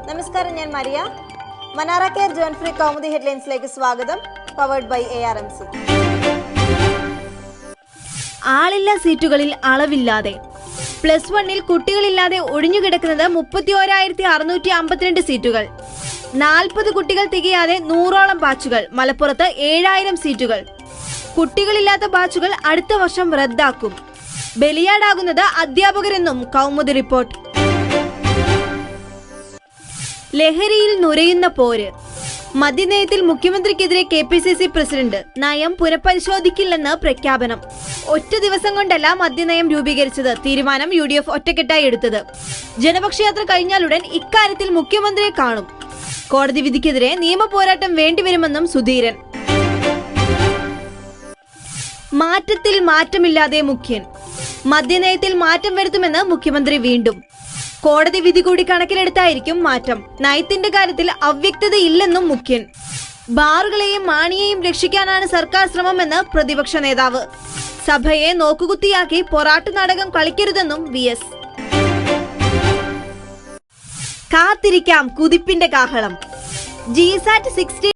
നമസ്കാരം ഞാൻ മരിയ. മനാറ കെയർ ജോൺ ഫ്രീ കൗമുദി ഹെഡ്ലൈൻസിലേക്ക് സ്വാഗതം powered by A R M C ആളില്ല സീറ്റുകളിൽ അളവില്ലാതെ. പ്ലസ് വണ്ണിൽ കുട്ടികളില്ലാതെ ഒഴിഞ്ഞുകിടക്കുന്നത് മുപ്പത്തി ഓരായിരത്തി അറുന്നൂറ്റി അമ്പത്തിരണ്ട് സീറ്റുകൾ. നാൽപ്പത് കുട്ടികൾ തികയാതെ നൂറോളം ബാച്ചുകൾ മലപ്പുറത്ത് ഏഴായിരം സീറ്റുകൾ. കുട്ടികളില്ലാത്ത ബാച്ചുകൾ അടുത്ത വർഷം റദ്ദാക്കും. ബലിയാടാകുന്നത് അധ്യാപകരെന്നും കൗമുദി റിപ്പോർട്ട്. ലഹരിയിൽ നുരയുന്ന പോര്. മദ്യനയത്തിൽ മുഖ്യമന്ത്രിക്കെതിരെ K P C C president നയം പുനഃപരിശോധിക്കില്ലെന്ന് പ്രഖ്യാപനം. ഒറ്റ ദിവസം കൊണ്ടല്ല മദ്യനയം രൂപീകരിച്ചത് തീരുമാനം യു ഡി എഫ് ഒറ്റക്കെട്ടായി എടുത്തത്. ജനപക്ഷയാത്ര കഴിഞ്ഞാലുടൻ ഇക്കാര്യത്തിൽ മുഖ്യമന്ത്രിയെ കാണും. കോടതി വിധിക്കെതിരെ നിയമ പോരാട്ടം വേണ്ടിവരുമെന്നും സുധീരൻ. മാറ്റത്തിൽ മാറ്റമില്ലാതെ മുഖ്യൻ. മദ്യനയത്തിൽ മാറ്റം വരുത്തുമെന്ന് മുഖ്യമന്ത്രി വീണ്ടും. കോടതി വിധി കൂടി കണക്കിലെടുത്തായിരിക്കും മാറ്റം. നയത്തിന്റെ കാര്യത്തിൽ അവ്യക്തതയില്ലെന്നും മുഖ്യൻ. ബാറുകളെയും മാണിയെയും രക്ഷിക്കാനാണ് സർക്കാർ ശ്രമമെന്ന് പ്രതിപക്ഷ നേതാവ്. സഭയെ നോക്കുകുത്തിയാക്കി പൊറാട്ട് നാടകം കളിക്കരുതെന്നും വി എസ്. കാത്തിരിക്കാം കുതിപ്പിന്റെ കാഹളം. ജിസാറ്റ് സിക്സ്റ്റി